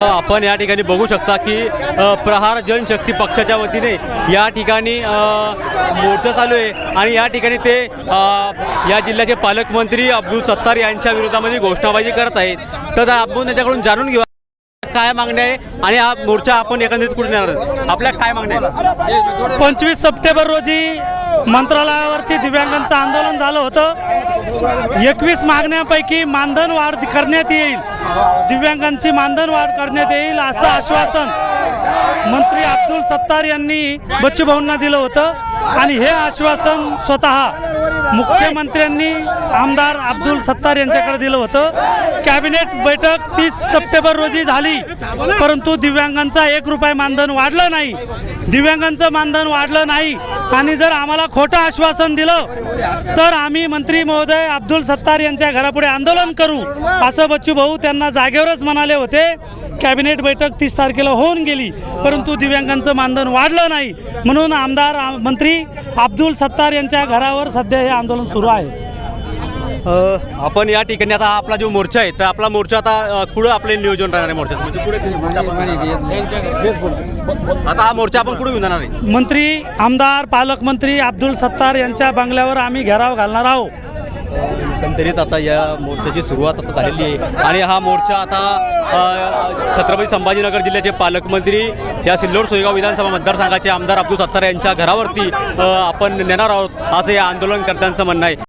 आपण या ठिकाणी बघू शकता की प्रहार जनशक्ती पक्षाच्या वतीने या ठिकाणी मोर्चा चालू आहे. आणि या ठिकाणी ते या जिल्ह्याचे पालकमंत्री अब्दुल सत्तार यांच्या विरोधामध्ये घोषणाबाजी करत आहेत. तर आपण त्याच्याकडून जाणून घेऊ काय मागण्या आहे? आणि हा मोर्चा आपण एकंदरीत कुठे नेणार आपल्या काय मागण्या पंचवीस सप्टेंबर रोजी मंत्रालयावरती दिव्यांगांचं आंदोलन झालं होतं. एकवीस मागण्यांपैकी मानधन वाढ करण्यात येईल. दिव्यांगांची मानधन वाढ करण्यात येईल असं आश्वासन मंत्री अब्दुल सत्तार यांनी बच्चू भाऊंना दिलं होतं. आणि हे आश्वासन स्वतः मुख्यमंत्र्यांनी आमदार अब्दुल सत्तार यांच्याकडे दिलं होतं. कॅबिनेट बैठक तीस सप्टेंबर रोजी झाली. परंतु दिव्यांगांचा एक रुपये मानधन वाढलं नाही. दिव्यांगांचं मानधन वाढलं नाही. आणि जर आम्हाला खोटं आश्वासन दिलं तर आम्ही मंत्री महोदय अब्दुल सत्तार यांच्या घरापुढे आंदोलन करू असं बच्चू भाऊ त्यांना जागेवरच म्हणाले होते. कॅबिनेट बैठक तीस तारखेला होऊन गेली परंतु दिव्यांगांचं मानधन वाढलं नाही. म्हणून आमदार मंत्री अब्दुल सत्तार यांच्या घरावर सध्या हे आंदोलन सुरू आहे. आपण या ठिकाणी आता आपला जो मोर्चा आहे तर आपला मोर्चा आता कुठं आपले नियोजन राहणार आहे मोर्चात म्हणजे कुठे मोर्चा आता हा मोर्चा आपण कुठे घेऊन जाणार आहे? मंत्री आमदार पालकमंत्री अब्दुल सत्तार यांच्या बंगल्यावर आम्ही घेराव घालणार आहोत. एकंदरीत आता या मोर्चाची सुरुवात आता झालेली आहे. आणि हा मोर्चा आता छत्रपती संभाजीनगर जिल्ह्याचे पालकमंत्री या सिल्लोड सोयगाव विधानसभा मतदारसंघाचे आमदार अब्दुल सत्तार यांच्या घरावरती आपण नेणार आहोत. असं या आंदोलनकर्त्यांचं म्हणणं आहे.